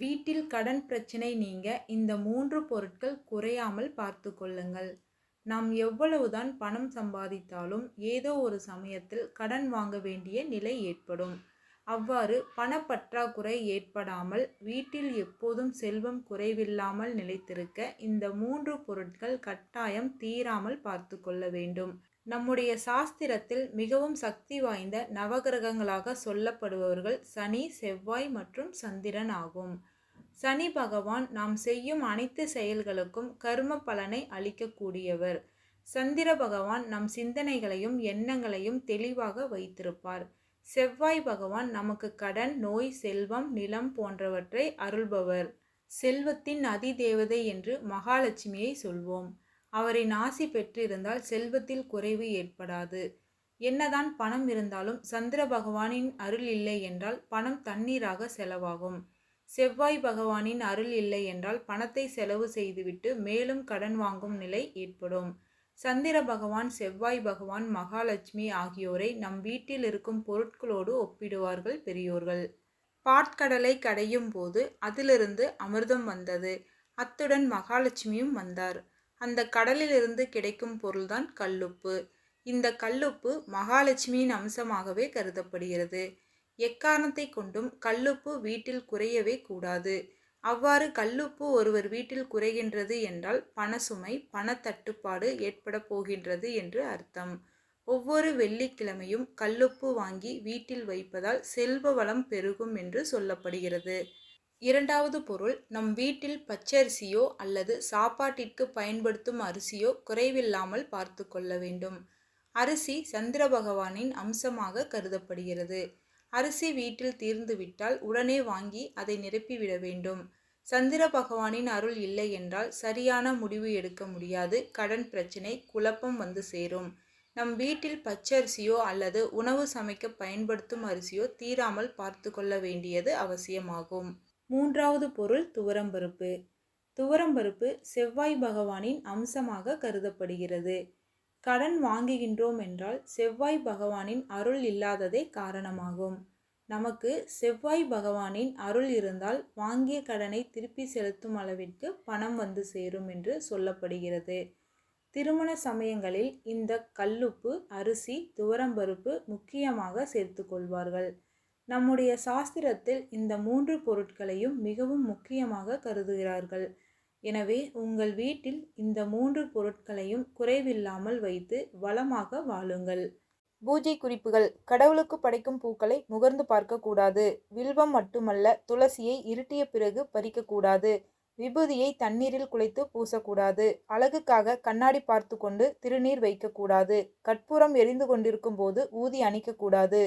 வீட்டில் கடன் பிரச்சனை நீங்க இந்த மூன்று பொருட்கள் குறையாமல் பார்த்து கொள்ளுங்கள். நாம் எவ்வளவுதான் பணம் சம்பாதித்தாலும் ஏதோ ஒரு சமயத்தில் கடன் வாங்க வேண்டிய நிலை ஏற்படும். அவ்வாறு பணப்பற்றாக்குறை ஏற்படாமல் வீட்டில் எப்போதும் செல்வம் குறைவில்லாமல் நிலைத்திருக்க இந்த மூன்று பொருட்கள் கட்டாயம் தீராமல் பார்த்து கொள்ள வேண்டும். நம்முடைய சாஸ்திரத்தில் மிகவும் சக்தி வாய்ந்த நவகிரகங்களாக சொல்லப்படுபவர்கள் சனி செவ்வாய் மற்றும் சந்திரன் ஆகும். சனி பகவான் நாம் செய்யும் அனைத்து செயல்களுக்கும் கர்ம பலனை அளிக்கக்கூடியவர். சந்திர பகவான் நம் சிந்தனைகளையும் எண்ணங்களையும் தெளிவாக வைத்திருப்பார். செவ்வாய் பகவான் நமக்கு கடன் நோய் செல்வம் நிலம் போன்றவற்றை அருள்பவர். செல்வத்தின் அதிதேவதை என்று மகாலட்சுமியை சொல்வோம். அவரின் ஆசி பெற்றிருந்தால் செல்வத்தில் குறைவு ஏற்படாது. என்னதான் பணம் இருந்தாலும் சந்திர பகவானின் அருள் இல்லை என்றால் பணம் தண்ணீராக செலவாகும். செவ்வாய் பகவானின் அருள் இல்லை என்றால் பணத்தை செலவு செய்துவிட்டு மேலும் கடன் வாங்கும் நிலை ஏற்படும். சந்திர பகவான் செவ்வாய் பகவான் மகாலட்சுமி ஆகியோரை நம் வீட்டில் இருக்கும் பொருட்களோடு ஒப்பிடுவார்கள் பெரியோர்கள். பாட்கடலை கடையும் போது அதிலிருந்து அமிர்தம் வந்தது. அத்துடன் மகாலட்சுமியும் வந்தார். அந்த கடலிலிருந்து கிடைக்கும் பொருள்தான் கல்லுப்பு. இந்த கல்லுப்பு மகாலட்சுமியின் அம்சமாகவே கருதப்படுகிறது. எக்காரணத்தை கொண்டும் கல்லுப்பு வீட்டில் குறையவே கூடாது. அவ்வாறு கல்லுப்பு ஒருவர் வீட்டில் குறைகின்றது என்றால் பணசுமை பணத்தட்டுப்பாடு ஏற்பட போகின்றது என்று அர்த்தம். ஒவ்வொரு வெள்ளிக்கிழமையும் கல்லுப்பு வாங்கி வீட்டில் வைப்பதால் செல்வ வளம் பெருகும் என்று சொல்லப்படுகிறது. இரண்டாவது பொருள் நம் வீட்டில் பச்சரிசியோ அல்லது சாப்பாட்டிற்கு பயன்படுத்தும் அரிசியோ குறைவில்லாமல் பார்த்து கொள்ள வேண்டும். அரிசி சந்திர பகவானின் அம்சமாக கருதப்படுகிறது. அரிசி வீட்டில் தீர்ந்துவிட்டால் உடனே வாங்கி அதை நிரப்பிவிட வேண்டும். சந்திர பகவானின் அருள் இல்லை என்றால் சரியான முடிவு எடுக்க முடியாது. கடன் பிரச்சனை குழப்பம் வந்து சேரும். நம் வீட்டில் பச்சரிசியோ அல்லது உணவு சமைக்க பயன்படுத்தும் அரிசியோ தீராமல் பார்த்து கொள்ள வேண்டியது அவசியமாகும். மூன்றாவது பொருள் துவரம்பருப்பு. துவரம்பருப்பு செவ்வாய் பகவானின் அம்சமாக கருதப்படுகிறது. கடன் வாங்குகின்றோம் என்றால் செவ்வாய் பகவானின் அருள் இல்லாததே காரணமாகும். நமக்கு செவ்வாய் பகவானின் அருள் இருந்தால் வாங்கிய கடனை திருப்பி செலுத்தும் அளவிற்கு பணம் வந்து சேரும் என்று சொல்லப்படுகிறது. திருமண சமயங்களில் இந்த கல்லுப்பு அரிசி துவரம்பருப்பு முக்கியமாக சேர்த்து கொள்வார்கள். நம்முடைய சாஸ்திரத்தில் இந்த மூன்று பொருட்களையும் மிகவும் முக்கியமாக கருதுகிறார்கள். எனவே உங்கள் வீட்டில் இந்த மூன்று பொருட்களையும் குறைவில்லாமல் வைத்து வளமாக வாழுங்கள். பூஜை குறிப்புகள். கடவுளுக்கு படைக்கும் பூக்களை முகர்ந்து பார்க்கக்கூடாது வில்வம் மட்டுமல்ல துளசியை இருட்டிய பிறகு பறிக்கக்கூடாது விபூதியை தண்ணீரில் குழைத்து பூசக்கூடாது. அழகுக்காக கண்ணாடி பார்த்து கொண்டு திருநீர் வைக்கக்கூடாது கற்பூரம் எரிந்து கொண்டிருக்கும் போது ஊதி அணிக்கக்கூடாது